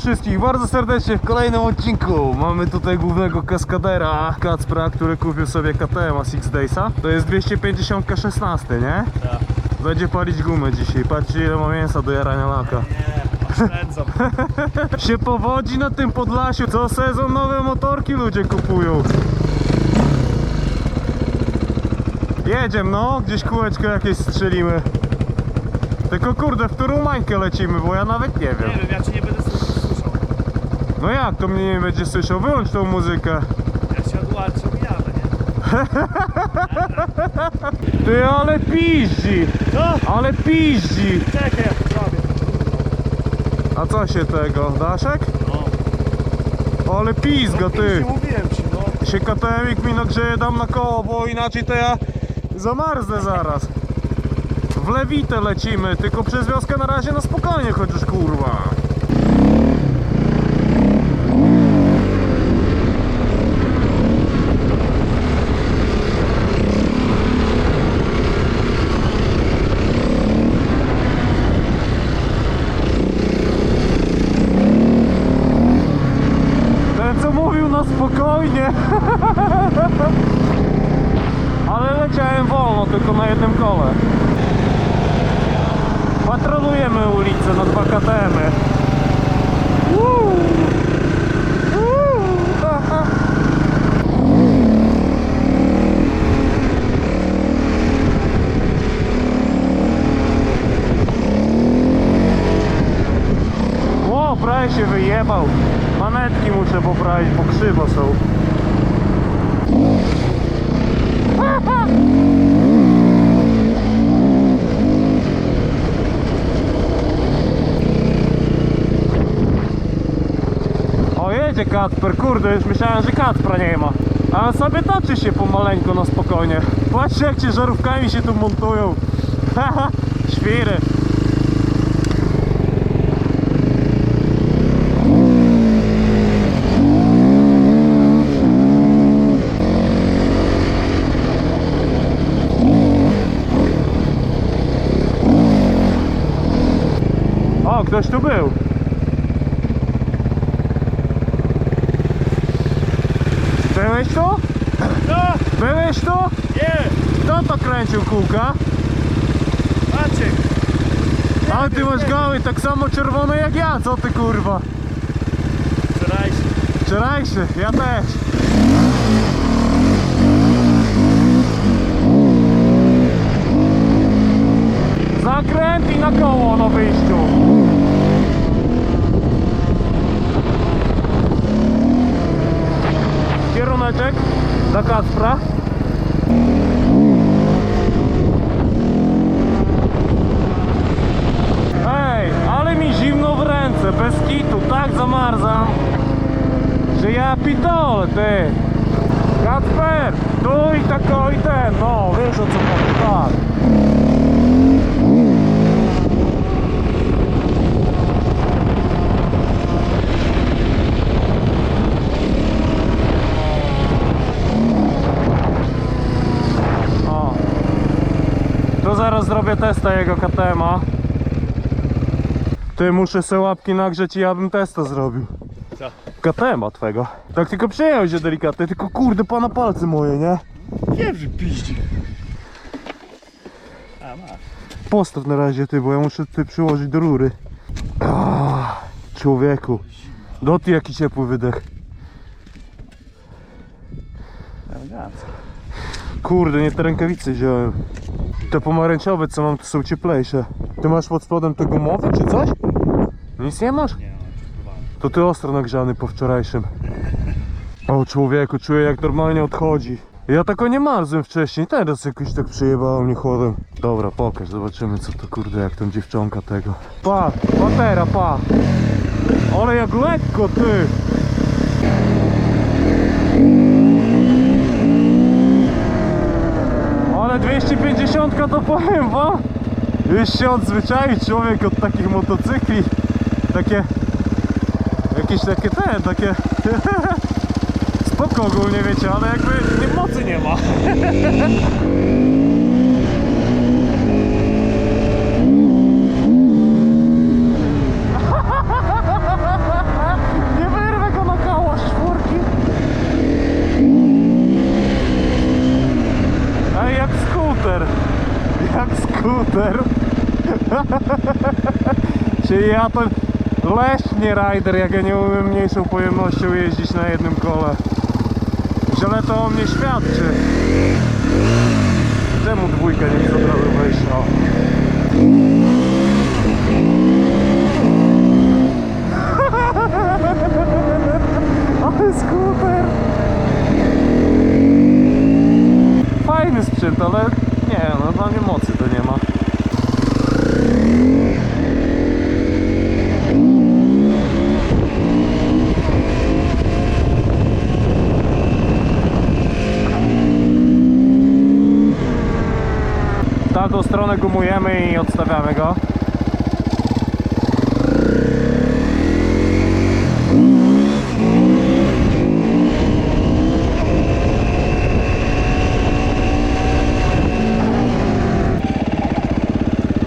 Wszystkich bardzo serdecznie w kolejnym odcinku. Mamy tutaj głównego kaskadera Kacpra, który kupił sobie KTM Six Daysa. To jest 250 16, nie? Tak. Będzie palić gumę dzisiaj. Patrzcie ile ma mięsa do jarania laka. Nie, oszczędzam. Się powodzi na tym Podlasiu. Co sezon nowe motorki ludzie kupują. Jedziemy no, gdzieś kółeczko jakieś strzelimy. Tylko kurde, w którą mańkę lecimy, bo ja nawet nie wiem. Nie wiem, ja cię nie będę. No jak to mnie nie będzie słyszał? Wyłącz tą muzykę. Ja się odłączę i jadę, nie? Ty, ale piździ! No, Ale piździ! czekaj, ja to zrobię. A co się tego? Daszek? No. Ale pizga No, ty! Mówiłem ci, no. Się KTM mi nagrzeje dam na koło, bo inaczej to ja zamarznę zaraz. W lewitę lecimy, tylko przez wioskę na razie na spokojnie chociaż kurwa. Ten co mówił na spokojnie. Ale leciałem wolno, tylko na jednym kole. Patrolujemy ulicę na dwa KTM-y. Woo! Woo! Ha, ha. O, prawie się wyjebał. Manetki muszę poprawić, bo krzywo są. O jedzie Kacper, kurde, już myślałem, że Kacpra nie ma. A sobie toczy się pomaleńku, no spokojnie. Patrzcie jak ci żarówkami się tu montują. Haha, świry. O, ktoś tu był. Byłeś tu? No, Byłeś tu? nie, Kto to kręcił kółka? Maciek. Ale ty masz gały tak samo czerwone jak ja, co ty kurwa? Wczorajszy. Wczorajszy, ja też. Zakręt i na koło na wyjściu. Kieruneczek dla Kacpra. Ej, ale mi zimno w ręce, bez kitu, tak zamarzam, że ja pitole, ty. Kacper, tu i tako i ten, no, wiesz o co chodzi, tak. O. To zaraz zrobię testa jego KTM-a. Ty muszę se łapki nagrzeć i ja bym testa zrobił. Co? KTM-a twego. Tak tylko przyjął się delikatnie, tylko kurde pana palce moje, nie? Wiem, że piździ. A, masz. Postaw na razie ty, bo ja muszę ty przyłożyć do rury. Ah, człowieku. Doty jaki ciepły wydech. Elegancko. Kurde, nie te rękawice wziąłem. Te pomarańczowe co mam to są cieplejsze. Ty masz pod spodem te gumowe czy coś? Nic nie masz? Nie, no. To ty ostro nagrzany po wczorajszym. O człowieku, czuję jak normalnie odchodzi. Ja tako nie marzłem wcześniej, teraz jakoś tak przyjebało mnie chłodem. Dobra, pokaż, zobaczymy co to kurde, jak tam dziewcząka tego. Pa, patera, pa. Ale jak lekko ty. 250 to powiem wam. Już się odzwyczaił człowiek od takich motocykli. Takie jakieś takie te, takie spoko ogólnie wiecie, ale jakby nie, mocy nie ma. Czyli ja to leśnie rider, jak ja nie umiem mniejszą pojemnością jeździć na jednym kole. Źle to o mnie świadczy. Czemu dwójkę nie chce od razu wejść? O. Ale skuter! Fajny sprzęt, ale nie, no dla mnie mocy to nie ma. W tamtą stronę gumujemy i odstawiamy go.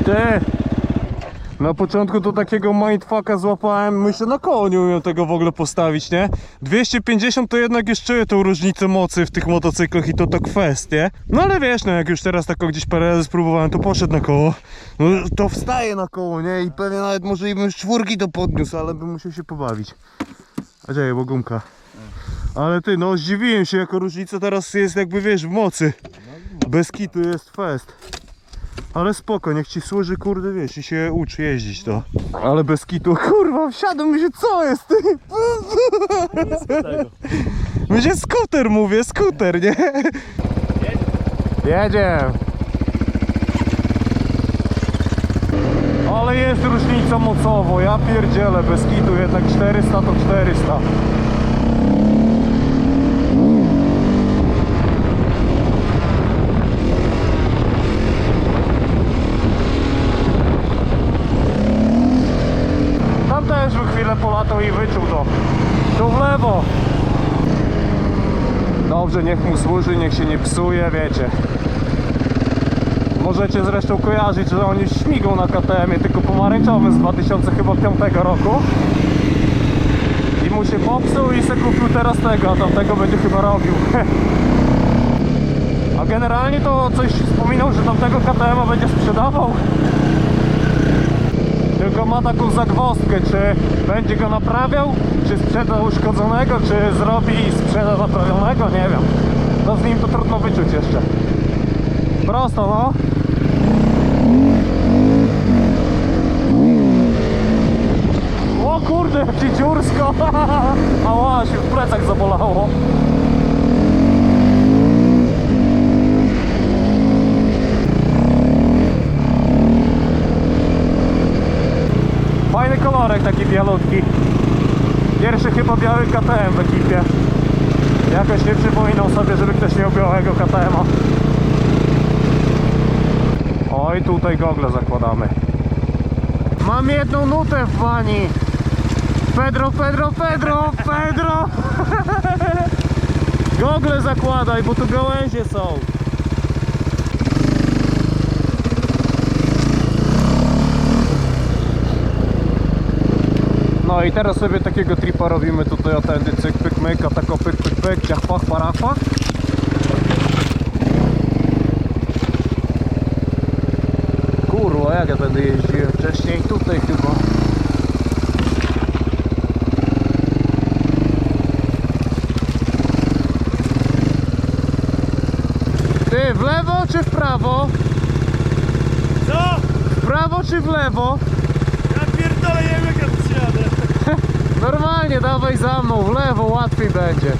Ty! Na początku to takiego mindfucka złapałem, myślę na koło nie umiem tego w ogóle postawić, nie? 250 to jednak już czuję tą różnicę mocy w tych motocyklach i to to kwestie. No ale wiesz, no jak już teraz taką gdzieś parę razy spróbowałem, to poszedł na koło. No to wstaje na koło, nie? I pewnie nawet może i bym z czwórki to podniósł, ale bym musiał się pobawić. A dzieje, bo gumka. Ale ty, no zdziwiłem się, jako różnica teraz jest jakby wiesz w mocy. Bez kitu jest fest. Ale spoko, niech ci służy, kurde, wiesz, i się uczy jeździć to. Ale bez kitu, kurwa, wsiadłem, myślę, co jest, ty? Myślę, skuter mówię, skuter, nie? Jedziemy. Ale jest różnica mocowo, ja pierdzielę, bez kitu, jednak 400 to 400. Tam też by chwilę polatał i wyczuł to. Tu w lewo. Dobrze, niech mu służy, niech się nie psuje, wiecie. Możecie zresztą kojarzyć, że oni śmigą na KTM-ie, tylko pomarańczowym z 2005 roku. I mu się popsuł i se kupił teraz tego, a tamtego będzie chyba robił. A generalnie to coś wspominał, że tamtego KTM-a będzie sprzedawał. Tylko ma taką zagwozdkę, czy będzie go naprawiał, czy sprzeda uszkodzonego, czy zrobi i sprzeda naprawionego, nie wiem. To z nim to trudno wyczuć jeszcze. Prosto no. O kurde, ci dziursko! Ała, się w plecach zabolało. Fajny kolorek taki bialutki. Pierwszy chyba biały KTM w ekipie. Jakoś nie przypominał sobie, żeby ktoś miał białego KTM-a. Oj, tutaj gogle zakładamy. Mam jedną nutę w bani. Pedro, Pedro, Pedro, Pedro! gogle zakładaj, bo tu gałęzie są. No i teraz sobie takiego tripa robimy tutaj o tędy cyk pyk myk, a tako pyk pyk pyk, ciach pach parach pach. Kurwa, jak ja będę jeździłem wcześniej tutaj chyba. Ty, w lewo czy w prawo? Co? W prawo czy w lewo? Ja pierdolę, nie wiem jak ja tu jadę. Normalnie, dawaj za mną, w lewo łatwiej będzie.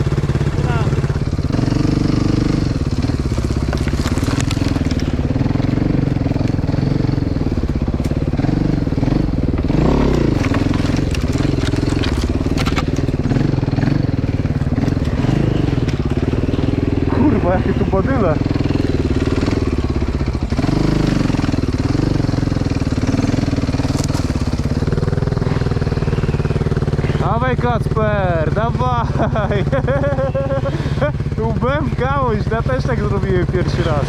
Kurwa, jakie tu badyle. Dawaj Kacper, dawaj! Łbem w gałąź, ja też tak zrobiłem pierwszy raz.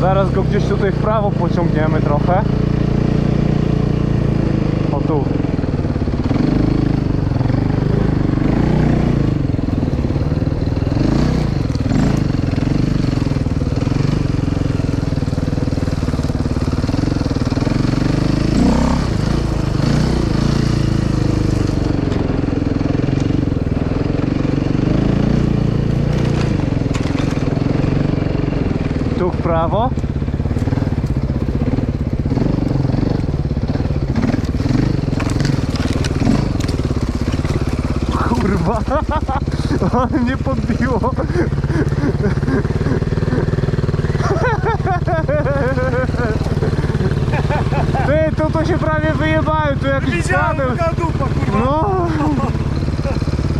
Zaraz go gdzieś tutaj w prawo pociągniemy trochę. prawo. Kurwa, ale mnie podbiło. Ty, tu to się prawie wyjebałem, tu jakiś kabel. No.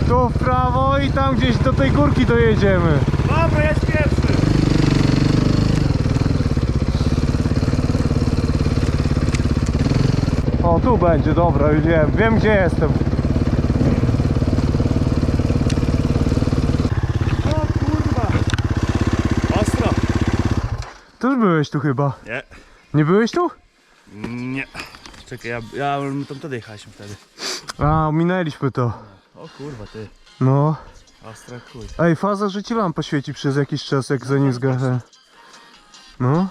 Tu w prawo i tam gdzieś do tej górki dojedziemy. O, tu będzie, dobra, już wiem, wiem gdzie jestem. O kurwa. Ostro. Też byłeś tu chyba. Nie. Nie byłeś tu? Nie. Czekaj, ja, ja my tam wtedy jechaliśmy wtedy. A, minęliśmy to. O kurwa, ty. No. Ostra chuj. Ej, faza, że ci lampa świeci przez jakiś czas, jak zanim zgaszę. No.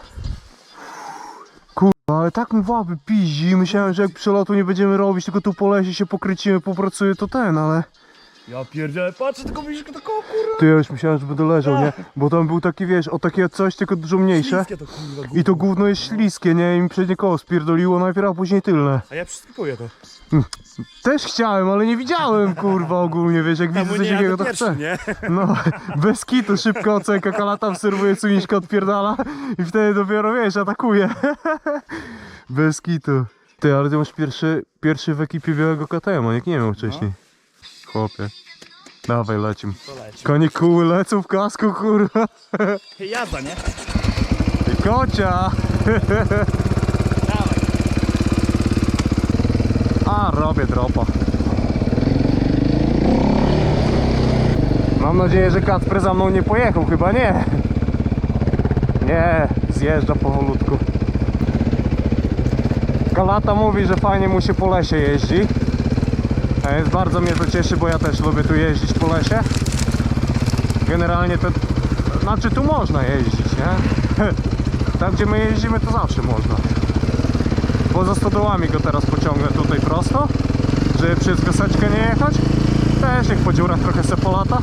Kurwa, ale tak mi łapy piździ. Myślałem, że jak przelotu nie będziemy robić, tylko tu po lesie się pokrycimy, popracuję, to ten, ale... Ja pierdzielę, patrz, tylko widzisz, tylko kurwa. Ty, ja już myślałem, że będę leżał, nie? Bo tam był taki, wiesz, o takie coś, tylko dużo mniejsze. Śliskie to kurwa. I to gówno jest śliskie, nie? I mi przednie koło spierdoliło najpierw, a później tylne. A ja przyskipuję to. Też chciałem, ale nie widziałem, kurwa, ogólnie, wiesz, jak widzę coś nie takiego, to pierwszy, chcę. nie? No, bez kitu, szybko ocenka, kalata wserwuje, suniczka odpierdala i wtedy dopiero, wiesz, atakuje. Bez kitu. Ty, ale ty masz pierwszy, pierwszy w ekipie białego KTM, a nikt nie miał wcześniej. Chłopie. Dawaj, lecim. To leci. Konie kuły lecą w kasku, kurwa. Jazda, nie? I kocia. Dawaj. A, robię dropa. Mam nadzieję, że Kacper za mną nie pojechał, chyba nie. Nie, zjeżdża powolutku. Kalata mówi, że fajnie mu się po lesie jeździ. A Więc bardzo mnie to cieszy, bo ja też lubię tu jeździć po lesie. Generalnie to... Znaczy tu można jeździć, nie? Tam gdzie my jeździmy to zawsze można. Poza stodołami go teraz pociągnę tutaj prosto, żeby przez wioseczkę nie jechać. Też jak po dziurach trochę se polata.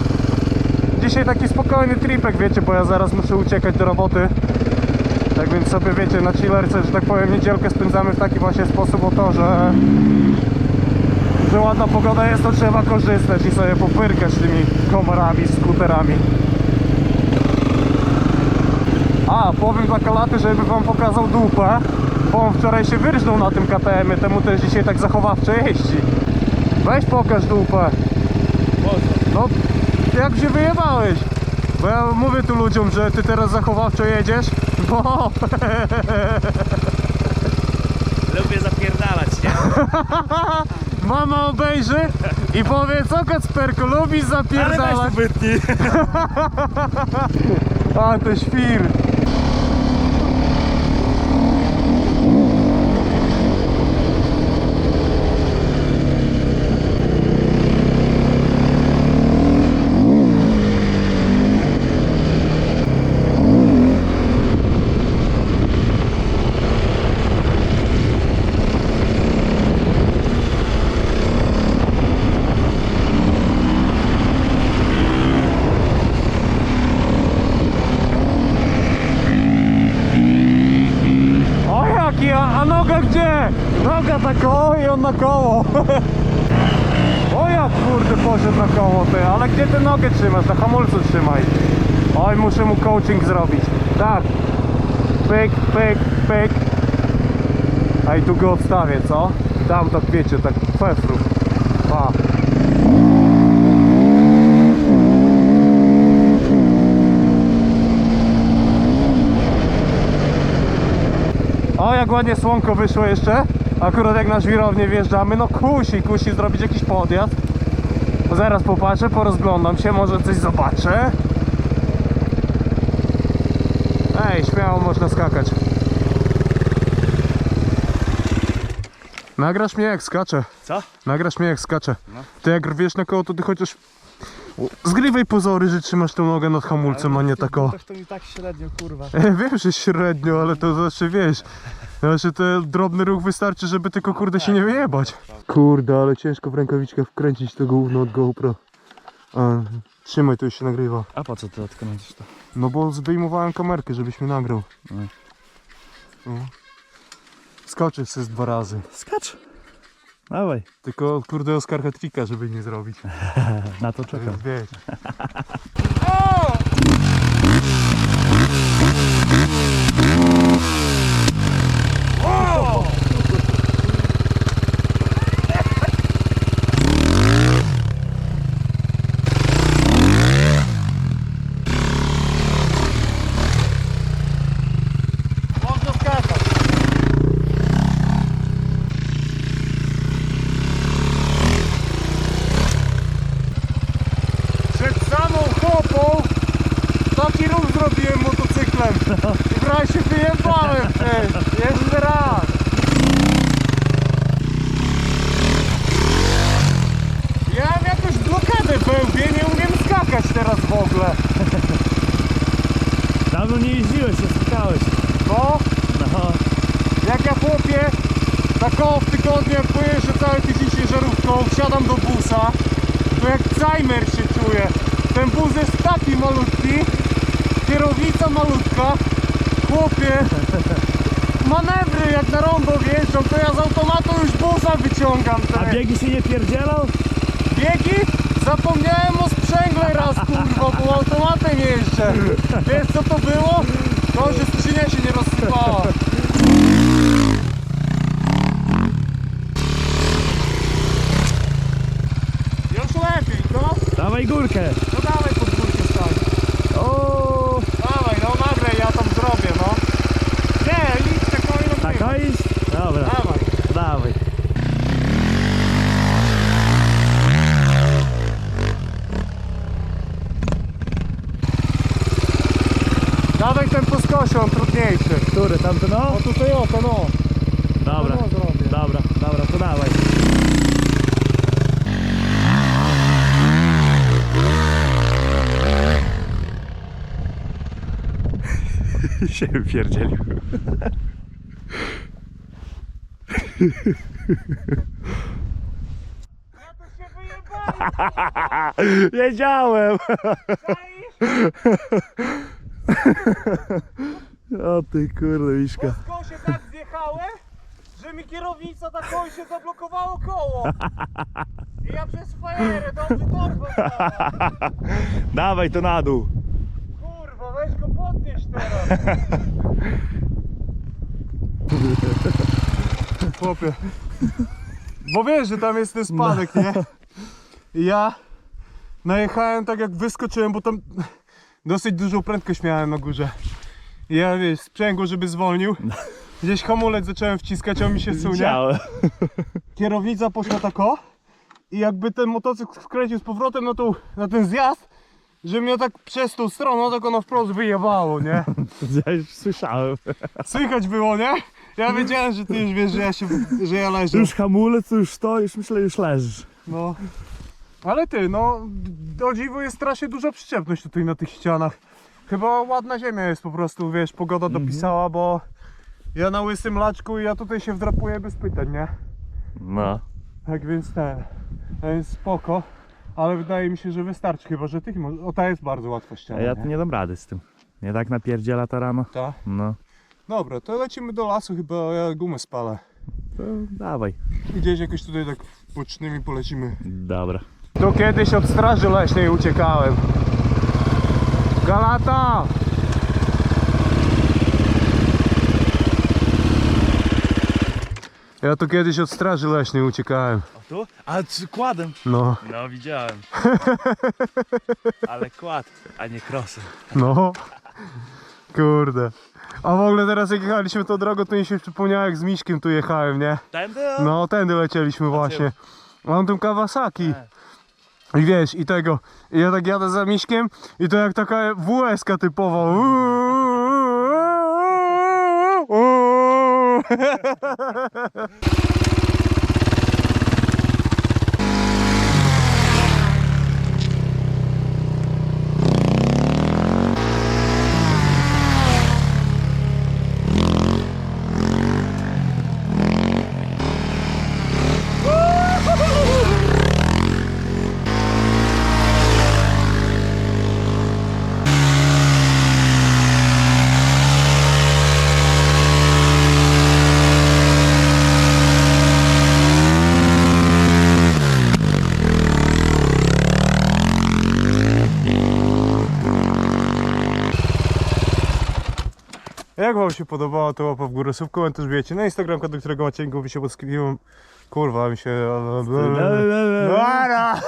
Dzisiaj taki spokojny tripek, wiecie, bo ja zaraz muszę uciekać do roboty. Tak więc sobie wiecie, na chillerce, że tak powiem, niedzielkę spędzamy w taki właśnie sposób o to, że że ładna pogoda jest, to trzeba korzystać i sobie popyrkać tymi komorami, skuterami. A, powiem dla Kalaty, żeby wam pokazał dupę, bo on wczoraj się wyrżnął na tym KTM-ie, temu też dzisiaj tak zachowawczo jeździ. Weź pokaż dupę. No, jak się wyjebałeś? Bo ja mówię tu ludziom, że ty teraz zachowawczo jedziesz, bo... Lubię zapierdalać, nie? Mama obejrzy i powie, co Kacperku, lubisz Ale weź zapierdalać? wytnij. A, to świr. O jaki, a noga gdzie? Noga tak o i on na koło. O ja kurde poszedł na koło ty, ale gdzie ty nogę trzymasz? Na hamulcu trzymaj. Oj, muszę mu coaching zrobić. Tak. Pyk, pyk, pyk. A i tu go odstawię, co? Tam tak wiecie, tak fefru. Pa. Jak ładnie słonko wyszło jeszcze. Akurat jak na żwirownię wjeżdżamy, no kusi, kusi zrobić jakiś podjazd. Zaraz popatrzę, porozglądam się, może coś zobaczę. Ej, śmiało można skakać. Nagrasz mnie jak skaczę. Co? Nagrasz mnie jak skaczę. No. Ty jak rwiesz na koło, to ty chociaż... Zgrywaj pozory, że trzymasz tą nogę nad hamulcem, a nie tak o. To mi tak średnio, kurwa. Ja wiem, że średnio, ale to znaczy wiesz. Znaczy ten drobny ruch wystarczy, żeby tylko kurde się nie wyjebać. Kurde, ale ciężko w rękawiczkę wkręcić to gówno od GoPro. A, trzymaj, to już się nagrywa. A po co ty odkręcisz to? No bo zdejmowałem kamerkę, żebyś mnie nagrał. No. Skoczył sobie z dwa razy. Skacz. Dawaj, Tylko kurde Oskar Hetrika, żeby nie zrobić. na to czekam. Wiesz. Można skakać. Przed samą kopą taki ruch zrobiłem motocyklem. I prawie się wyjebałem przecież. Jeszcze raz. Ja mam jakąś blokadę w łbie, nie umiem skakać teraz w ogóle. Dawno nie jeździłeś, się skakałeś. No, No, jak ja chłopie, tak o w tygodniu jak pojeżdżę cały tydzień ciężarówką, wsiadam do busa, to jak Zajmer się czuję. Ten bus jest taki malutki, kierownica malutka, chłopie, manewry jak na rondo wjeżdżam, to ja z automatu już busa wyciągam. a Te. biegi się nie pierdzielał? Biegi? Zapomniałem o sprzęgle raz, kurwa, bo automatem jeżdżę. Wiesz co to było? To, że skrzynia się nie rozsypała. Już lepiej, no. Dawaj górkę. No dawaj pod górkę stań. O, Dawaj, no nagraj, ja tam zrobię, no. Nie, idź tak o ile tak o iść? Dobra, Dawaj. dawaj. Dawaj ten po skosie, on tamty no? O tutaj o, to no. Dobra, No, dobra, dobra, to dawaj. się wypierdzielił. Ja to się wyjebałem, Wiedziałem! O ty kurde, Miszka. Po skosie tak zjechałem, że mi kierownica tak oj się zablokowało koło. I ja przez fajerę dobrze torbę. Dawaj to na dół. Kurwa, weź go podnieś teraz. Chłopie. Bo wiesz, że tam jest ten spadek, nie? I ja najechałem tak jak wyskoczyłem, bo tam dosyć dużą prędkość miałem na górze. Ja wiesz, sprzęgło, żeby zwolnił. Gdzieś hamulec zacząłem wciskać, a on mi się sunie. Widziałem. Kierownica poszła tako i jakby ten motocykl skręcił z powrotem na, tą, na ten zjazd, że mnie tak przez tą stroną tak ono wprost wyjebało, nie? Ja już słyszałem. Słychać było, nie? Ja wiedziałem, że ty już wiesz, że ja się, że ja leżę. Już hamulec, już stoisz, myślę, już leżysz. No. Ale ty, no, do dziwu jest strasznie duża przyczepność tutaj na tych ścianach. Chyba ładna ziemia jest po prostu, wiesz, pogoda dopisała, bo ja na łysym laczku i ja tutaj się wdrapuję bez pytań, nie? No. Tak więc ten, to jest spoko, ale wydaje mi się, że wystarczy, chyba że tych, mo- o ta jest bardzo łatwa A ściana, ja nie? tu nie dam rady z tym. Nie tak napierdziela to rano. Ta? No. Dobra, to lecimy do lasu, chyba ja gumę spalę. To dawaj. I gdzieś jakoś tutaj tak bocznymi polecimy. Dobra. Tu kiedyś od straży leśnej uciekałem. Galata! Ja tu kiedyś od straży leśnej uciekałem. A tu? A z kładem. No, No widziałem. Ale kład, a nie krosy. no. Kurde. A w ogóle teraz jak jechaliśmy tą drogą, to mi się przypomniało jak z Miśkiem tu jechałem, nie? Tędy? No, tędy lecieliśmy właśnie. Mam tym Kawasaki. I wiesz, i tego, i ja tak jadę za Miśkiem i to jak taka WS-ka typowa. Jak wam się podobało, to łapa w górę, sub komentarz wiecie. Na Instagramka, do którego macie link opisie pod sklepem. Kurwa mi się... Nara!